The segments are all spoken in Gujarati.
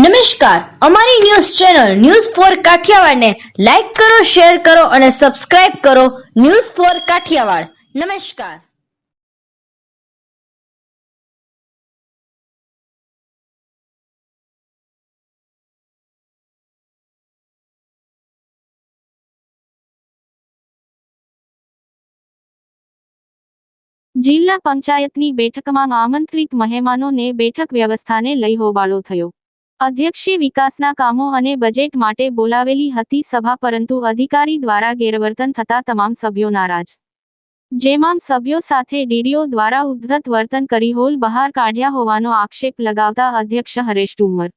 નમસ્કાર. અમારી ન્યૂઝ ચેનલ ન્યૂઝ ફોર કાઠિયાવાડને લાઈક કરો, શેર કરો અને સબસ્ક્રાઇબ કરો ન્યૂઝ ફોર કાઠિયાવાડ. નમસ્કાર. જિલ્લા પંચાયતની બેઠકમાં આમંત્રિત મહેમાનોને બેઠક વ્યવસ્થાને લઈ હોબાળો થયો. અધ્યક્ષે વિકાસના કામો અને બજેટ માટે બોલાવેલી હતી સભા પરંતુ અધિકારી દ્વારા ગેરવર્તન થતા તમામ સભ્યો નારાજ. જેમાં સભ્યો સાથે ડીડીઓ દ્વારા ઉદ્ધત વર્તન કરી હોલ બહાર કાઢ્યા હોવાનો આક્ષેપ લગાવતા અધ્યક્ષ હરેશ ડુમર.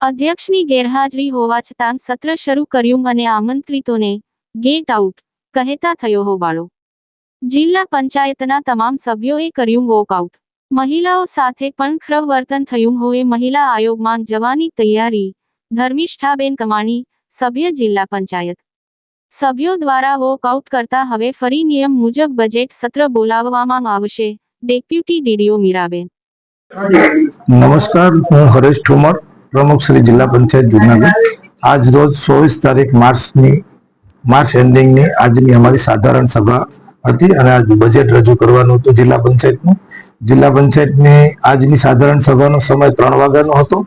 અધ્યક્ષની ગેરહાજરી હોવા છતાં સત્ર શરૂ કર્યું અને આમંત્રિતોને ગેટ આઉટ કહેતા થયો હોબાળો. જિલ્લા પંચાયતના તમામ સભ્યોએ કર્યું વોકઆઉટ. મહિલાઓ સાથે પણ ખરાબ વર્તન થયું હોય મહિલા આયોગમાં જવાની તૈયારી, ધર્મિષ્ઠાબેન કમાણી, સભ્ય જિલ્લા પંચાયત. સભ્યો દ્વારા વોકઆઉટ કરતા હવે ફરી નિયમ મુજબ બજેટ સત્ર બોલાવવામાં આવશે, ડેપ્યુટી ડીડીઓ મીરાબેન. નમસ્કાર, હું હરેશ ઠુમર, પ્રમુખ શ્રી જિલ્લા પંચાયત જુનાગઢ. આજ રોજ ચોવીસ તારીખ માર્ચની, માર્ચ એન્ડિંગની આજની અમારી સાધારણ સભા હતી અને આજ બજેટ રજૂ કરવાનું હતું જિલ્લા પંચાયતનું. જિલ્લા પંચાયતની આજની સાધારણ સભાનો સમય ત્રણ વાગ્યાનો હતો.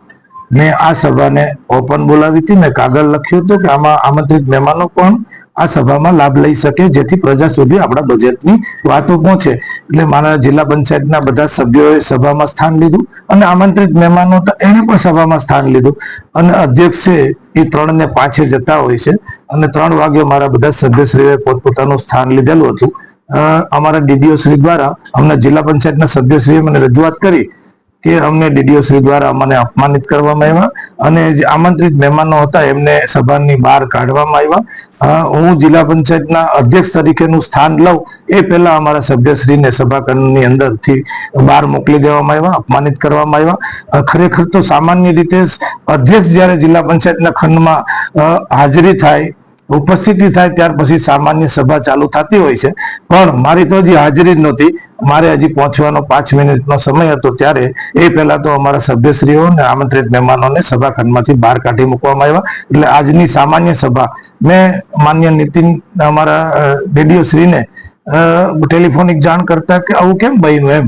મેં આ સભાને ઓપન બોલાવી હતી. મેં કાગળ લખ્યું હતું કે આમાં આમંત્રિત મહેમાનો પણ આ સભામાં લાભ લઈ શકે, જેથી પ્રજા સુધી આપણા બજેટની વાતો પહોંચે. એટલે મારા જિલ્લા પંચાયતના બધા સભ્યોએ સભામાં સ્થાન લીધું અને આમંત્રિત મહેમાનો હતા એને પણ સભામાં સ્થાન લીધું. અને અધ્યક્ષ છે એ ત્રણ ને પાંચે જતા હોય છે અને ત્રણ વાગે મારા બધા સભ્યશ્રીઓએ પોતપોતાનું સ્થાન લીધેલું હતું. અમારા ડીડીઓ શ્રી દ્વારા અમને જિલ્લા પંચાયતના સભ્યશ્રીએ મને રજૂઆત કરી કે અમને ડીડીઓ શ્રી દ્વારા અમને અપમાનિત કરવામાં આવ્યા અને જે આમંત્રિત મહેમાનો હતા એમને સભાની બહાર કાઢવામાં આવ્યા. હું જિલ્લા પંચાયતના અધ્યક્ષ તરીકેનું સ્થાન લઉં એ પહેલા અમારા સભ્યશ્રીને સભાખંડની અંદરથી બહાર મોકલી દેવામાં આવ્યા, અપમાનિત કરવામાં આવ્યા. ખરેખર તો સામાન્ય રીતે અધ્યક્ષ જ્યારે જિલ્લા પંચાયતના ખંડમાં હાજરી થાય ઉપસ્થિતિ થાય ત્યાર પછી સામાન્ય સભા ચાલુ થતી હોય છે. પણ મારી તો હજી હાજરી જ નહોતી. મારે હજી પહોંચવાનો પાંચ મિનિટનો સમય હતો ત્યારે એ પહેલા તો અમારા સભ્યશ્રીઓ અને આમંત્રિત મહેમાનોને સભાખંડમાંથી બહાર કાઢી મૂકવામાં આવ્યા. એટલે આજની સામાન્ય સભા મેં માન્ય નીતિન અમારા રેડિયોશ્રીને ટેલિફોનિક જાણ કરતા કે આવું કેમ બન્યું એમ?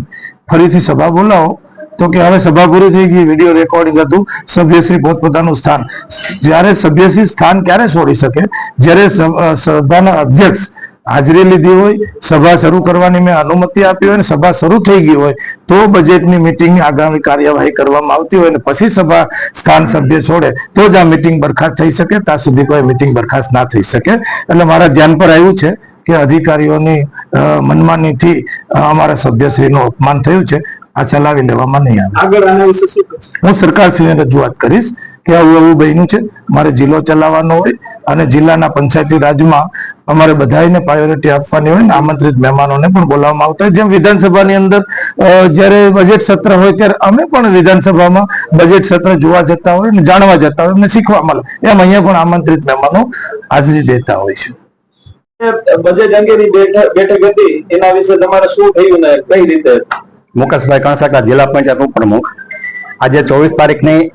ફરીથી સભા બોલાવો. તો કે હવે સભા પૂરી થઈ ગઈ વીડિયો રેકોર્ડિંગ હતું, સભ્યશ્રી પોતપોતાનું સ્થાન. જ્યારે સભ્યશ્રી સ્થાન ક્યારે છોડી શકે? જ્યારે સભ- સભાના અધ્યક્ષ હાજરી લીધી હોય, સભા શરૂ કરવાની મેં અનુમતિ આપી હોય અને સભા શરૂ થઈ ગઈ હોય, તો બજેટની મિટિંગ આગામી કાર્યવાહી કરવામાં આવતી હોય અને પછી સભા સ્થાન સભ્ય છોડે, તો જ આ મિટિંગ બરખાસ્ત થઈ શકે, ત્યાં સુધી કોઈ મિટિંગ બરખાસ્ત ના થઈ શકે. એટલે મારા ધ્યાન પર આવ્યું છે કે અધિકારીઓની મનમાનીથી અમારા સભ્યશ્રીનું અપમાન થયું છે. આ ચલાવી લેવામાં નહીં આવે આગળ આના વિશે શું હું સરકારશ્રીને રજૂઆત કરીશ કે આવું આવું બન્યું છે. મારે જિલ્લો ચલાવવાનો હોય અને જિલ્લાના પંચાયતી રાજમાં અમારે બધાને પ્રાયોરિટી આપવાની હોય ને આમંત્રિત મહેમાનોને પણ બોલાવવામાં આવતા હોય. જેમ વિધાનસભાની અંદર જ્યારે બજેટ સત્ર હોય ત્યારે અમે પણ વિધાનસભામાં બજેટ સત્ર જોવા જતા હોય ને જાણવા જતા હોય અમને શીખવા મળે. એમ અહીંયા પણ આમંત્રિત મહેમાનો હાજરી દેતા હોય છે. બજેટ અંગેની બેઠક હતી. એના વિશે તમારે શું થયું ને કઈ રીતે? મુકેશભાઈ કણસાકા જિલ્લા પંચાયત ઉપપ્રમુખ. આજે ચોવીસ તારીખની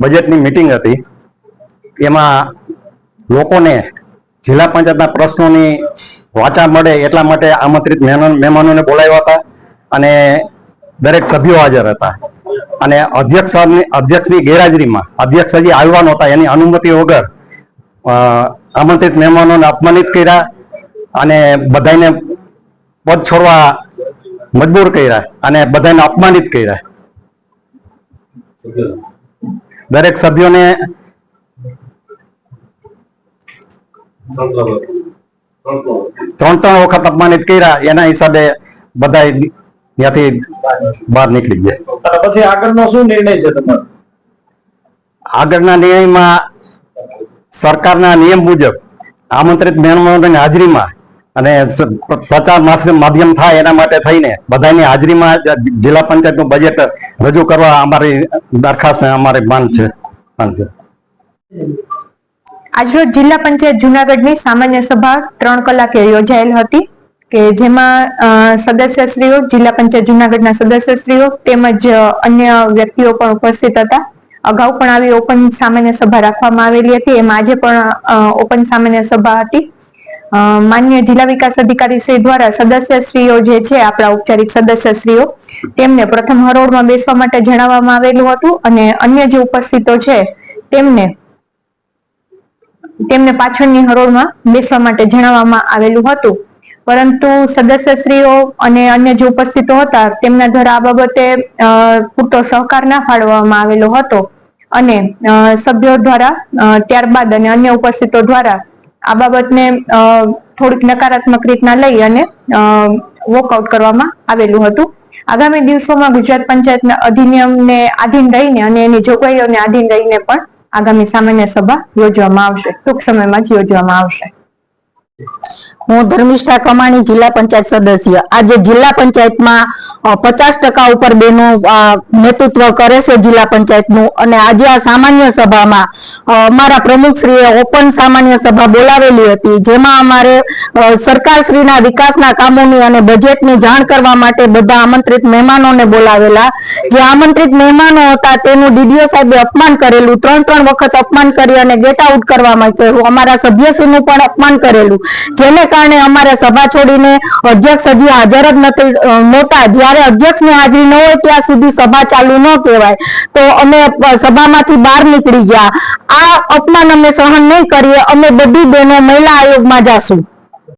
બજેટની મિટિંગ હતી. એમાં લોકોને જિલ્લા પંચાયતના પ્રશ્નોની વાચા મળે એટલા માટે આમંત્રિત મહેમાન મહેમાનોને બોલાવ્યા હતા અને દરેક સભ્યો હાજર હતા. અને અધ્યક્ષ અધ્યક્ષની ગેરહાજરીમાં, અધ્યક્ષ હજી આવ્યા નહોતા, એની અનુમતિ વગર આમંત્રિત મહેમાનોને અપમાનિત કર્યા અને બધાને પદ છોડવા મજબૂર કર્યા અને બધાને અપમાનિત કર્યા. દરેક સભ્યોને ત્રણ ત્રણ વખત અપમાનિત કર્યા એના હિસાબે બધા ત્યાંથી બહાર નીકળી ગયા. પછી આગળનો શું નિર્ણય છે તમારો? આગળના નિર્ણયમાં સરકારના નિયમ મુજબ આમંત્રિત મહેમાનોની હાજરીમાં અને પ્રચાર માધ્યમ- થાય એના માટે થઈને બધાની હાજરીમાં જિલ્લા જિલ્લા પંચાયતનું બજેટ રજૂ કરવા અમારી દરખાસ્ત અમારે માંગ છે. આજરોજ જિલ્લા પંચાયત જુનાગઢની સામાન્ય સભા ત્રણ કલાકે યોજાયેલ હતી કે જેમાં સદસ્યશ્રીઓ, જિલ્લા પંચાયત જુનાગઢના સદસ્યશ્રીઓ તેમજ અન્ય વ્યક્તિઓ પણ ઉપસ્થિત હતા. અગાઉ પણ આવી ઓપન સામાન્ય સભા રાખવામાં આવેલી હતી. એમાં આજે પણ ઓપન સામાન્ય સભા હતી. માન્ય જિલ્લા વિકાસ અધિકારી શ્રી દ્વારા સદસ્યશ્રીઓ જે છે, આપણા ઔપચારિક સદસ્યશ્રીઓ, તેમને પ્રથમ હરોળમાં બેસવા માટે જણાવવામાં આવેલું હતું અને અન્ય જે ઉપસ્થિતો છે, તેમને તેમને પાછળની હરોળમાં બેસવા માટે જણાવવામાં આવેલું હતું. પરંતુ સદસ્યશ્રીઓ અને અન્ય જે ઉપસ્થિતો હતા, તેમના દ્વારા આ બાબતે પૂરતો સહકાર ના ફાળવવામાં આવેલો હતો. અને સભ્યો દ્વારા ત્યારબાદ અને અન્ય ઉપસ્થિતો દ્વારા આ બાબતને થોડીક નકારાત્મક રીતના લઈ અને વોકઆઉટ કરવામાં આવેલું હતું. આગામી દિવસોમાં ગુજરાત પંચાયતના અધિનિયમને આધીન રહીને અને એની જોગવાઈઓને આધીન રહીને પણ આગામી સામાન્ય સભા યોજવામાં આવશે. ટૂંક સમયમાં જ યોજવામાં આવશે. હું ધર્મિષ્ઠા કમાણી જિલ્લા પંચાયત સદસ્ય. આજે જિલ્લા પંચાયતમાં પચાસ ટકા ઉપર બેનો નેતૃત્વ કરે છે જિલ્લા પંચાયતનું. અને આજે આ સામાન્ય સભામાં અમારા પ્રમુખશ્રીએ ઓપન સામાન્ય સભા બોલાવેલી હતી, જેમાં અમારે સરકારશ્રીના વિકાસના કામોની અને બજેટની જાણ કરવા માટે બધા આમંત્રિત મહેમાનોને બોલાવેલા. જે આમંત્રિત મહેમાનો હતા, તેનું ડીડીઓ સાહેબે અપમાન કરેલું, ત્રણ ત્રણ વખત અપમાન કરી અને ગેટ આઉટ કરવામાં કહ્યું અમારા સભ્યશ્રીનું પણ અપમાન કરેલું. જેને કારણે અમારે સભા છોડીને અધ્યક્ષ હજી હાજર જ નથી નહોતા. જ્યારે અધ્યક્ષની હાજરી ન હોય ત્યાં સુધી સભા ચાલુ ન કહેવાય. તો અમે સભામાંથી બહાર નીકળી ગયા. આ અપમાન અમે સહન નહીં કરીએ. અમે બધી બહેનો મહિલા આયોગમાં જાશું.